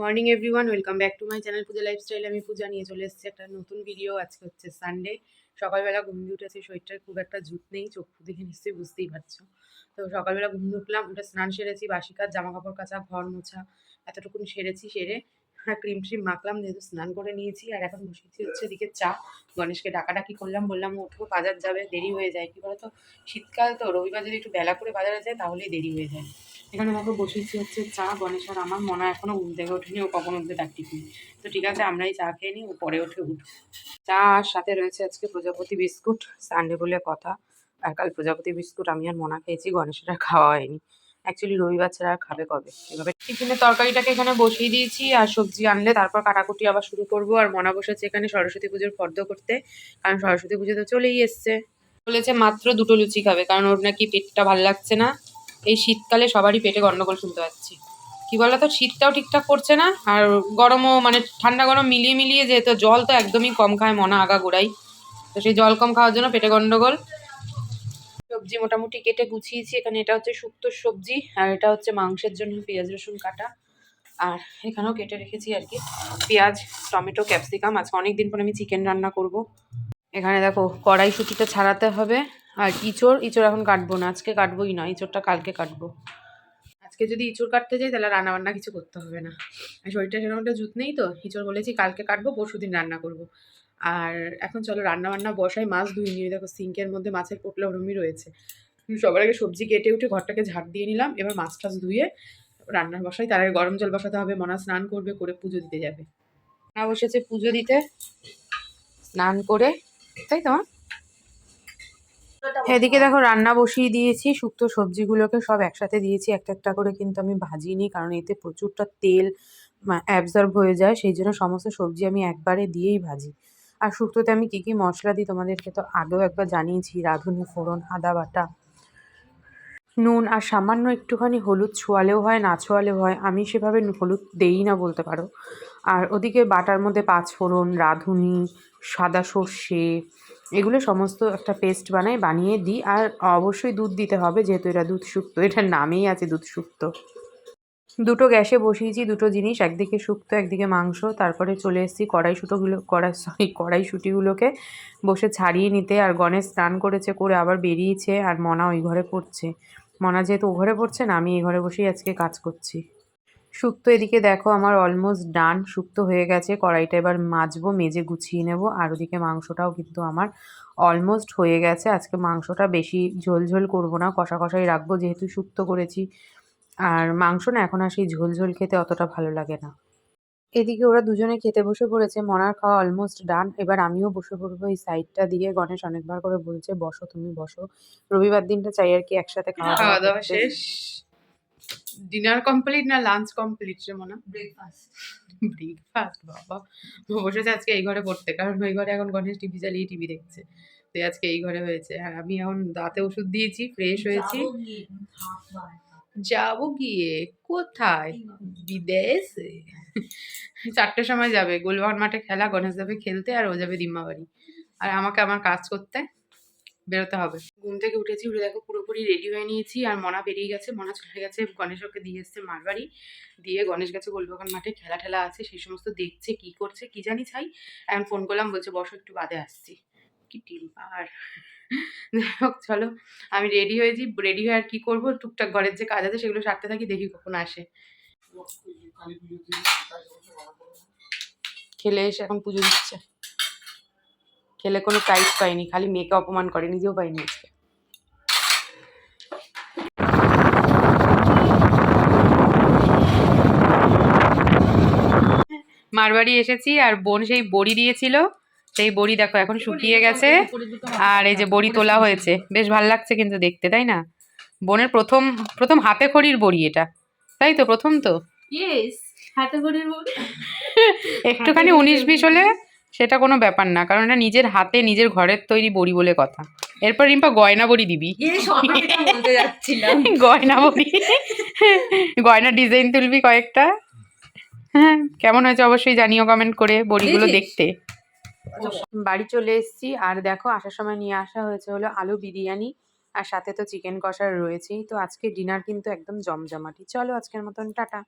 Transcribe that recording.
Morning everyone welcome back to my channel Puja lifestyle আমি পূজা নিয়ে চলে এসেছি একটা নতুন ভিডিও আজকে হচ্ছে সানডে সকালবেলা ঘুম দিয়ে উঠেছি, শরীরটার খুব একটা জুত নেই, চোখ দেখে নিশ্চয়ই বুঝতেই পারছ। তো সকালবেলা ঘুম উঠলাম ওটা স্নান সেরেছি, বাসি কাজ জামা কাপড় কাচা, ঘর মোছা, এতটুকুন সেরেছি, সেরে ক্রিম ট্রিম মাখলাম, যেহেতু স্নান করে নিয়েছি, আর এখন বসেছি হচ্ছে এদিকে চা। গণেশকে ডাকাডাকি করলাম, বললাম ও উঠবো বাজার যাবে, দেরি হয়ে যায়। কি বলতো? শীতকাল তো, রবিবার যদি একটু বেলা করে বাজারে যায়, তাহলেই দেরি হয়ে যায়। এখানে দেখো বসেছি হচ্ছে চা, গণেশ আর আমার মনে হয় এখনও ঘুম থেকে ওঠেনি, ও কখন উঠবে তার ঠিক তো ঠিক আছে, আমরাই চা খেয়ে নিই, ও পরে উঠে উঠ। চা, আর সাথে রয়েছে আজকে প্রজাপতি বিস্কুট সানডে বলে কথা। আর কাল প্রজাপতি বিস্কুট আমি আর মনা খেয়েছি, গণেশের খাওয়া হয়নি। অ্যাকচুয়ালি রবিবার ছাড়া আর খাবে কবে? এভাবে টিফিনের তরকারিটাকে এখানে বসিয়ে দিয়েছি আর সবজি আনলে তারপর কাটাকুটি আবার শুরু করব আর মনা বসেছে এখানে সরস্বতী পুজোর ফর্দ করতে, কারণ সরস্বতী পুজো তো চলেই এসছে। বলেছে মাত্র দুটো লুচি খাবে, কারণ ওর নাকি পেটটা ভালো লাগছে না। এই শীতকালে সবারই পেটে গন্ডগোল শুনতে পাচ্ছি। কি বলতো, শীতটাও ঠিকঠাক করছে না, আর গরমও মানে ঠান্ডা গরম মিলিয়ে মিলিয়ে যেহেতু জল তো একদমই কম খায় মনা আগা গোড়াই, তো সেই জল কম খাওয়ার জন্য পেটে গন্ডগোল। সবজি মোটামুটি কেটে গুছিয়েছি। এখানে এটা হচ্ছে শুক্তোর সবজি আর এটা হচ্ছে মাংসের জন্য পেঁয়াজ, রসুন কাটা। আর এখানেও কেটে রেখেছি আর কি পেঁয়াজ, টমেটো, ক্যাপসিকাম। আজকে অনেক দিন পর আমি চিকেন রান্না করব। এখানে দেখো কড়াইশুটিটা ছাড়াতে হবে আর ইঁচড় ইঁচড় এখন কাটবো না। আজকে কাটবোই না, ইঁচড়টা কালকে কাটবো। আজকে যদি ইঁচড় কাটতে যাই তাহলে রান্না বান্না কিছু করতে হবে না। শরীরটা সেরকম একটা জুত নেই তো, ইঁচড় বলেছি কালকে কাটবো পরশু দিন রান্না করব। আর এখন চলো রান্না বান্না বসাই। মাছ ধুই নিয়ে, দেখো সিঙ্কের মধ্যে মাছের পোটলা ওরমই রয়েছে। সবার আগে সবজি কেটে উঠে ঘরটাকে ঝাড় দিয়ে নিলাম। এবার মাছ টাছ ধুয়ে রান্নার বসাই। তার আগে গরম জল বসাতে হবে। মনা স্নান করবে, করে পুজো দিতে যাবে। মা বসেছে পুজো দিতে। স্নান করে, তাই তো? এদিকে দেখো রান্না বসিয়ে দিয়েছি। শুক্তো সবজিগুলোকে সব একসাথে দিয়েছি। একটা একটা করে কিন্তু আমি ভাজিনি কারণ এতে প্রচুরটা তেল অ্যাবজর্ব হয়ে যায়। সেই জন্য সমস্ত সবজি আমি একবারে দিয়েই ভাজি। আর শুক্তোতে আমি কী কী মশলা দিই তোমাদেরকে তো আগেও একবার জানিয়েছি, রাঁধুনি, ফোড়ন, আদা বাটা। নুন আর সামান্য একটুখানি হলুদ ছোয়ালেও হয়, না ছোয়ালেও হয়, আমি সেভাবে হলুদ দেই না বলতে পারো। আর ওদিকে বাটার মধ্যে পাঁচ ফোড়ন, রাঁধুনি, সাদা সর্ষে, এগুলো সমস্ত একটা পেস্ট বানাই, বানিয়ে দিই। আর অবশ্যই দুধ দিতে হবে, যেহেতু এটা দুধ শুক্তো, এটার নামেই আছে দুধ শুক্তো। দুটো গ্যাসে বসিয়েছি, দুটো জিনিস, একদিকে শুক্তো, একদিকে মাংস। তারপরে চলে এসেছি কড়াইশুটোগুলো, কড়াই সরি কড়াইশুটিগুলোকে বসে ছাড়িয়ে নিতে। আর গণেশ স্নান করেছে, করে আবার বেরিয়েছে, আর মনা ওই ঘরে পড়ছে। মনা যেহেতু ও ঘরে পড়ছে না, আমি এই ঘরে বসেই আজকে কাজ করছি। শুক্তো এদিকে দেখো আমার অলমোস্ট ডান শুক্তো হয়ে গেছে, কড়াইটা এবার মাজবো, মেজে গুছিয়ে নেব, আর ওদিকে মাংসটাও কিন্তু আমার অলমোস্ট হয়ে গেছে। আজকে মাংসটা বেশি ঝোল ঝোল করব না কষা কষাই রাখব, যেহেতু শুক্তো করেছি। আর মাংস না এখন আর সেই ঝোল ঝোল খেতে অতটা ভালো লাগে না। এদিকে ওরা দুজনে খেতে বসে পড়েছে মনার খাওয়া অলমোস্ট ডান এবার আমিও বসে পড়ব এই সাইডটা দিয়ে। গণেশ অনেকবার করে বলছে বসো তুমি বসো। রবিবার দিনটা চাই আর কি একসাথে খাওয়া খাওয়া দাওয়া শেষ। ডিনার কমপ্লিট না লাঞ্চ কমপ্লিট রে মনে? ব্রেকফাস্ট ব্রেকফাস্ট বাবা। বসেছে আজকে এই ঘরে পড়তে কারণ ওই ঘরে এখন গণেশ টিভি চালিয়ে টিভি দেখছে। তো আজকে এই ঘরে হয়েছে। আর আমি এখন দাঁতে ওষুধ দিয়েছি ফ্রেশ হয়েছি। যাব গিয়ে কোথায়? বিদেশে? চারটের সময় যাবে। গোলবাগান মাঠে খেলা গণেশ যাবে খেলতে আর ও যাবে দিম্মা বাড়ি। আর আমাকে আমার কাজ করতে বেরোতে হবে। ঘুম থেকে উঠেছি উঠে দেখো পুরোপুরি রেডি হয়ে নিয়েছি আর মনা বেরিয়ে গেছে। মনা চলে গেছে গণেশ ওকে দিয়ে এসছে মারবাড়ি দিয়ে গণেশ গেছে গোলবাগান মাঠে খেলা ঠেলা আছে সেই সমস্ত দেখছে কি করছে কি জানি চাই এখন ফোন করলাম বলছে বসো একটু বাদে আসছি। কি টিম্পার যাই হোক, চলো। আমি রেডি হয়েছি রেডি হয়ে আর কি করব? টুকটাক ঘরের যে কাজ আছে, সেগুলো সারতে থাকি, দেখি কখন আসে। খেলে এসে এখন পুজো দিচ্ছে। খেলে কোনো প্রাইজ পাইনি, খালি মেয়েকে অপমান করে, নিজেও পাইনি আজকে। মারবাড়ি এসেছি, আর বোন সেই বড়ি দিয়েছিল। সেই বড়ি দেখো এখন শুকিয়ে গেছে আর এই যে বড়ি তোলা হয়েছে। বেশ ভালো লাগছে কিন্তু দেখতে তাই না? বোনের প্রথম প্রথম হাতে খড়ির বড়ি এটা তাই তো প্রথম তো? একটুখানি উনিশ বিশ হলে সেটা কোনো ব্যাপার না কারণ এটা নিজের হাতে নিজের ঘরের তৈরি বড়ি বলে কথা। এরপর রিম্পা গয়না বড়ি দিবি। গয়না বড়ি। গয়না ডিজাইন তুলবি কয়েকটা। হ্যাঁ কেমন হয়েছে অবশ্যই জানিও কমেন্ট করে বড়িগুলো দেখতে। বাড়ি চলে এসেছি। আর দেখো আসার সময় নিয়ে আসা হয়েছে হলো আলু বিরিয়ানি আর সাথে তো চিকেন কষা রয়েছেই। তো আজকে ডিনার কিন্তু একদম জমজমাটি। চলো আজকের মতন টাটা।